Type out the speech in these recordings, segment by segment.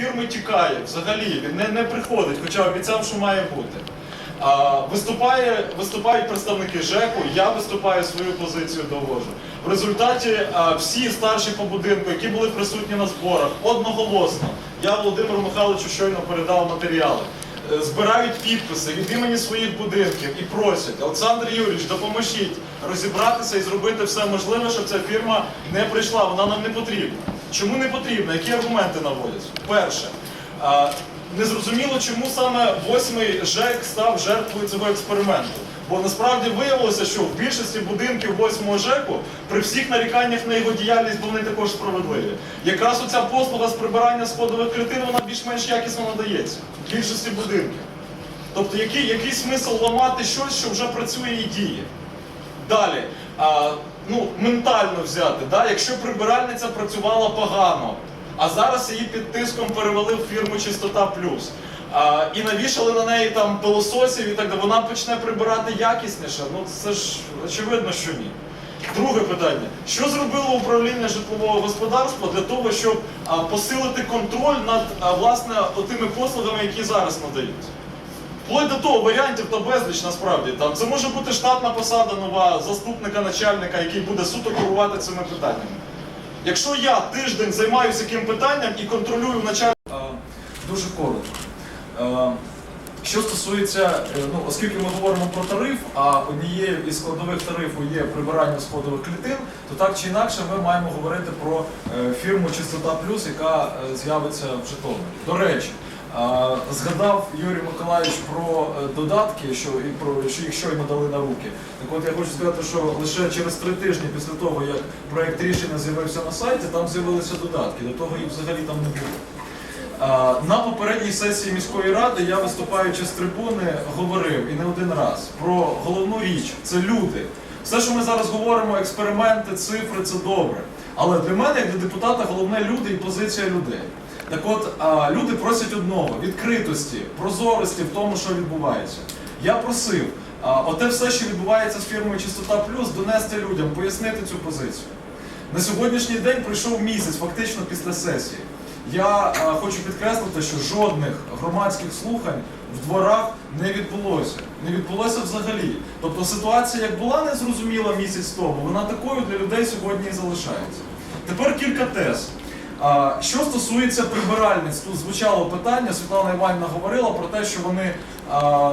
фірми тікає взагалі, він не, не приходить, хоча обіцяв, що має бути. А, виступає, виступають представники ЖЕКу, я виступаю свою позицію довожу. В результаті а, всі старші по будинку, які були присутні на зборах, одноголосно, я Володимиру Михайловичу щойно передав матеріали. е, Збирають підписи від імені своїх будинків і просять Олександр Юрійович, допоможіть розібратися і зробити все можливе, щоб ця фірма не прийшла. Вона нам не потрібна. Чому не потрібна? Які аргументи наводять? Перше, незрозуміло, чому саме восьмий ЖЕК став жертвою цього експерименту. Бо насправді виявилося, що в більшості будинків восьмого ЖЕКу при всіх наріканнях на його діяльність вони також справедливі. Якраз оця послуга з прибирання сходових клітин вона більш-менш якісно надається в більшості будинків. Тобто який, який смисл ламати щось, що вже працює і діє? Далі, ну, ментально взяти, да? якщо прибиральниця працювала погано, а зараз її під тиском перевели в фірму Чистота Плюс. А, і навішали на неї там пилососів і так далі, вона почне прибирати якісніше. Ну це ж очевидно, що ні. Друге питання: що зробило управління житлового господарства для того, щоб а, посилити контроль над а, власне тими послугами, які зараз надають? Вплоть до того варіантів та безліч насправді. Там це може бути штатна посада нова заступника начальника, який буде суто керувати цими питаннями. Якщо я тиждень займаюся яким питанням і контролюю начальника. Дуже коротко. Що стосується, е, ну, оскільки ми говоримо про тариф, а однією із складових тарифу є прибирання сходових клітин, то так чи інакше ми маємо говорити про е, фірму Чистота Плюс, яка е, з'явиться в Житомирі. До речі, згадав Юрій Миколаївич про е, додатки, що, і про, що їх щойно дали на руки. Так от я хочу сказати, що лише через три тижні після того, як проєкт рішення з'явився на сайті, там з'явилися додатки. До того їх взагалі там не було. На попередній сесії міської ради я, виступаючи з трибуни, говорив і не один раз про головну річ це люди. Все, що ми зараз говоримо, експерименти, цифри це добре. Але для мене, як для депутата, головне люди і позиція людей. Так от, люди просять одного відкритості, прозорості в тому, що відбувається. Я просив, оте все, що відбувається з фірмою Чистота Плюс, донести людям, пояснити цю позицію. На сьогоднішній день пройшов місяць, фактично після сесії. Я хочу підкреслити, що жодних громадських слухань в дворах не відбулося. Не відбулося взагалі. Тобто ситуація, як була незрозуміла місяць тому, вона такою для людей сьогодні і залишається. Тепер кілька тез. Що стосується прибиральниць, тут звучало питання, Світлана Іванівна говорила про те, що вони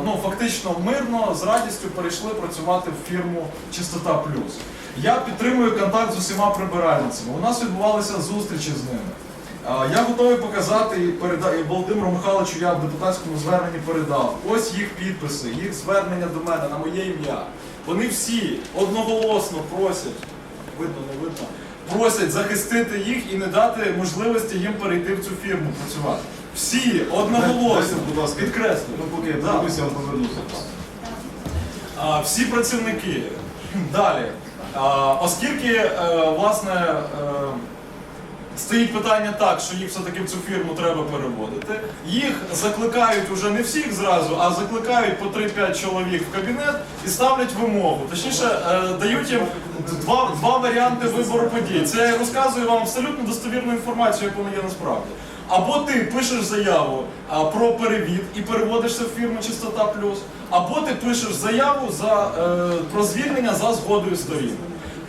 ну, фактично мирно, з радістю перейшли працювати в фірму Чистота Плюс. Я підтримую контакт з усіма прибиральницями. У нас відбувалися зустрічі з ними. Я готовий показати і переда... і Володимиру Михайловичу я в депутатському зверненні передав. Ось їх підписи, їх звернення до мене на моє ім'я. Вони всі одноголосно просять, видно, не видно, просять захистити їх і не дати можливості їм перейти в цю фірму працювати. Всі одноголосно, Дайте, будь ласка. підкреслюю. Ну, поки я Да. подивлюся, я вам повернуся. А, всі працівники. Далі. А, оскільки, е, власне, е, стоїть питання так, що їх все-таки в цю фірму треба переводити, їх закликають уже не всіх зразу, а закликають по 3-5 чоловік в кабінет і ставлять вимогу. Точніше, е, дають їм два, два варіанти вибору подій. Це я розказую вам абсолютно достовірну інформацію, як вона є насправді. Або ти пишеш заяву а, про перевід і переводишся в фірму Чистота Плюс, або ти пишеш заяву за, е, про звільнення за згодою сторін.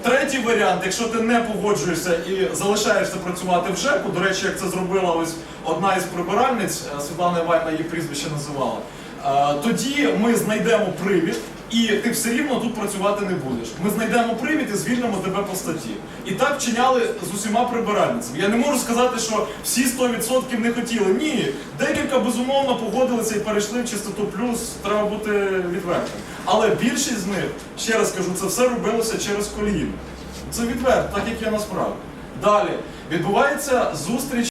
Третій варіант, якщо ти не погоджуєшся і залишаєшся працювати в ЖЕКу, до речі, як це зробила ось одна із прибиральниць, е, Світлана Іванівна її прізвище називала, е, тоді ми знайдемо привід, і ти все рівно тут працювати не будеш. Ми знайдемо привід і звільнимо тебе по статті. І так вчиняли з усіма прибиральницями. Я не можу сказати, що всі 100% не хотіли. Ні, декілька безумовно погодилися і перейшли в чистоту плюс. Треба бути відвертим. Але більшість з них, ще раз кажу, це все робилося через коліно. Це відверто, так як є насправді. Далі відбувається зустріч.